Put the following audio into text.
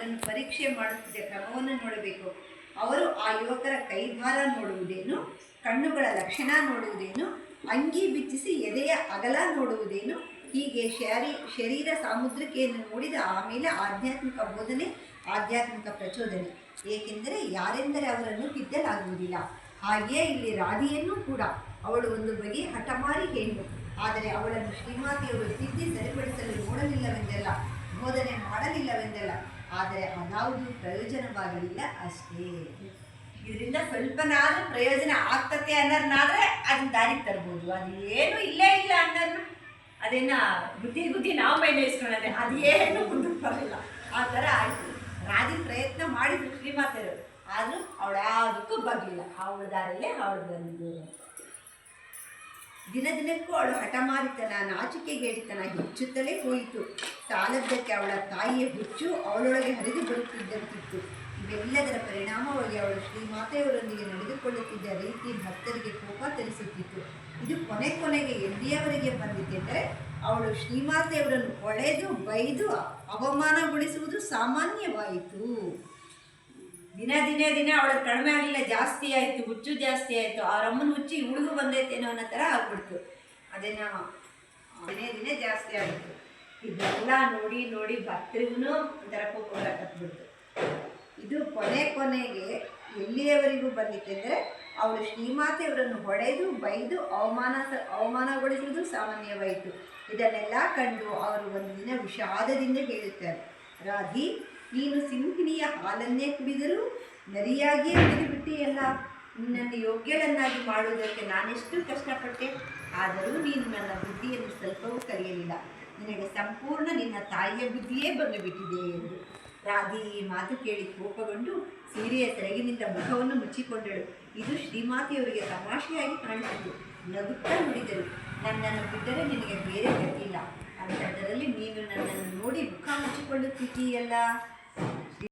ಅವರನ್ನು ಪರೀಕ್ಷೆ ಮಾಡುತ್ತಿದ್ದ ಕ್ರಮವನ್ನು ನೋಡಬೇಕು. ಅವರು ಆ ಯುವಕರ ಕೈಭಾರ ನೋಡುವುದೇನು, ಕಣ್ಣುಗಳ ಲಕ್ಷಣ ನೋಡುವುದೇನು, ಅಂಗಿ ಬಿಚ್ಚಿಸಿ ಎದೆಯ ಅಗಲ ನೋಡುವುದೇನು, ಹೀಗೆ ಶಾರಿ, ಶರೀರ ಸಾಮುದ್ರಿಕೆಯನ್ನು ನೋಡಿದ ಆಮೇಲೆ ಆಧ್ಯಾತ್ಮಿಕ ಬೋಧನೆ, ಆಧ್ಯಾತ್ಮಿಕ ಪ್ರಚೋದನೆ. ಏಕೆಂದರೆ ಯಾರೆಂದರೆ ಅವರನ್ನು ತಿದ್ದಲಾಗುವುದಿಲ್ಲ ಹಾಗೆಯೇ ಇಲ್ಲಿ ರಾಧಿಯನ್ನು ಕೂಡ. ಅವಳು ಒಂದು ಬಗೆಯ ಹಠಮಾರಿ ಹೆಣ್ಣು. ಆದರೆ ಅವಳನ್ನು ಶ್ರೀಮಾತೆಯವರು ತಿದ್ದಿ ಸರಿಪಡಿಸಲು ನೋಡಲಿಲ್ಲವೆಂದಲ್ಲ, ಬೋಧನೆ ಮಾಡಲಿಲ್ಲವೆಂದಲ್ಲ. ಆದರೆ ಅದಾವುದು ಪ್ರಯೋಜನವಾಗಲಿಲ್ಲ ಅಷ್ಟೇ. ಇದರಿಂದ ಸ್ವಲ್ಪನಾದ್ರೂ ಪ್ರಯೋಜನ ಆಗ್ತತೆ ಅನ್ನೋದನ್ನಾದ್ರೆ ಅದನ್ನ ದಾರಿಗೆ ತರ್ಬೋದು. ಅದು ಏನು ಇಲ್ಲೇ ಇಲ್ಲ ಅನ್ನೋದನ್ನ ಅದೇನ ಬುದ್ಧಿ ಬುದ್ಧಿ ನಾವು ಮೇಲೆ ಇಸ್ಕೊಳ್ಳೋದೆ ಅದೇನು ಮುಂದಕ್ಕೆ ಬರಲಿಲ್ಲ. ಆ ಥರ ಆಯಿತು. ರಾಧಿ ಪ್ರಯತ್ನ ಮಾಡಿದ್ರು ಶ್ರೀಮಾತೆಯರು ಆದರೂ ಅವಳು ಯಾವುದಕ್ಕೂ ಬಗ್ಲಿಲ್ಲ ಅವಳ ದಾರಿಯಲ್ಲೇ ಅವಳು ಬಂದು ದಿನ ದಿನಕ್ಕೂ ಅವಳು ಹಠಮಾರಿತನ ನಾಚಿಕೆಗೇಡಿತನ ಹೆಚ್ಚುತ್ತಲೇ ಹೋಯಿತು. ಸಾಲದ್ದಕ್ಕೆ ಅವಳ ತಾಯಿಯ ಹುಚ್ಚು ಅವಳೊಳಗೆ ಹರಿದು ಬರುತ್ತಿದ್ದಂತಿತ್ತು. ಇವೆಲ್ಲದರ ಪರಿಣಾಮವಾಗಿ ಅವಳು ಶ್ರೀಮಾತೆಯವರೊಂದಿಗೆ ನಡೆದುಕೊಳ್ಳುತ್ತಿದ್ದ ರೀತಿ ಭಕ್ತರಿಗೆ ಕೋಪ ತರಿಸುತ್ತಿತ್ತು. ಇದು ಕೊನೆ ಕೊನೆಗೆ ಎಲ್ಲಿಯವರೆಗೆ ಬಂದಿತೆಂದರೆ ಅವಳು ಶ್ರೀಮಾತೆಯವರನ್ನು ಹೊಳೆದು ಬೈದು, ಅವಮಾನಗೊಳಿಸುವುದು ಸಾಮಾನ್ಯವಾಯಿತು. ದಿನ ದಿನ ದಿನ ಅವಳ ಕಡಿಮೆ ಆಗಲಿಲ್ಲ, ಜಾಸ್ತಿ ಆಯಿತು, ಹುಚ್ಚು ಜಾಸ್ತಿ ಆಯಿತು, ಆ ರಮ್ಮನ ಹುಚ್ಚು ಇವಳಿಗೂ ಬಂದೈತೇನೋ ಅನ್ನೋ ಥರ ಆಗ್ಬಿಡ್ತು. ಅದೇನ ದಿನೇ ದಿನೇ ಜಾಸ್ತಿ ಆಯಿತು. ಇದೆಲ್ಲ ನೋಡಿ ನೋಡಿ ಭಕ್ತರಿಗೂ ಒಂಥರ ಕೋಪ ಬರಕತ್ಬಿಡ್ತು ಇದು ಕೊನೆ ಕೊನೆಗೆ ಎಲ್ಲಿಯವರೆಗೂ ಬಂದಿತ್ತೆಂದರೆ ಅವಳು ಶ್ರೀಮಾತೆಯವರನ್ನು ಹೊಡೆದು, ಬೈದು, ಅವಮಾನ ಅವಮಾನಗೊಳಿಸುವುದು ಸಾಮಾನ್ಯವಾಯಿತು. ಇದನ್ನೆಲ್ಲ ಕಂಡು ಅವರು ಒಂದು ದಿನ ವಿಷಾದದಿಂದ ಹೇಳುತ್ತಾರೆ, ರಾಧಿ, ನೀನು ಸಿಂಹಿಣಿಯ ಹಾಲನ್ನೇ ಕುಡಿದರೂ ನರಿಯಾಗಿಯೇ ಕುಡಿದುಬಿಟ್ಟಿಯಲ್ಲ ನಿನ್ನನ್ನು ಯೋಗ್ಯಳನ್ನಾಗಿ ಮಾಡುವುದಕ್ಕೆ ನಾನೆಷ್ಟು ಕಷ್ಟಪಟ್ಟೆ? ಆದರೂ ನೀನು ನನ್ನ ಬುದ್ಧಿಯನ್ನು ಸ್ವಲ್ಪವೂ ಕಲಿಯಲಿಲ್ಲ. ನಿನಗೆ ಸಂಪೂರ್ಣ ನಿನ್ನ ತಾಯಿಯ ಬುದ್ಧಿಯೇ ಬಂದುಬಿಟ್ಟಿದೆ ಎಂದು ರಾಧಿ ಈ ಮಾತು ಕೇಳಿ ಕೋಪಗೊಂಡು ಸೀರೆಯ ಸೆರಗಿನಿಂದ ಮುಖವನ್ನು ಮುಚ್ಚಿಕೊಂಡಳು. ಇದು ಶ್ರೀಮಾತೆಯವರಿಗೆ ತಮಾಷೆಯಾಗಿ ಕಾಣಿಸಿತು. ನಗುತ್ತಾ ನುಡಿದರು. ನನ್ನನ್ನು ಬಿಟ್ಟರೆ ನಿನಗೆ ಬೇರೆ ಗತಿಯಿಲ್ಲ ಅಂಥದ್ದರಲ್ಲಿ ನೀನು ನನ್ನನ್ನು ನೋಡಿ ಮುಖ ಮುಚ್ಚಿಕೊಳ್ಳುತ್ತಿದ್ದೀಯಲ್ಲ.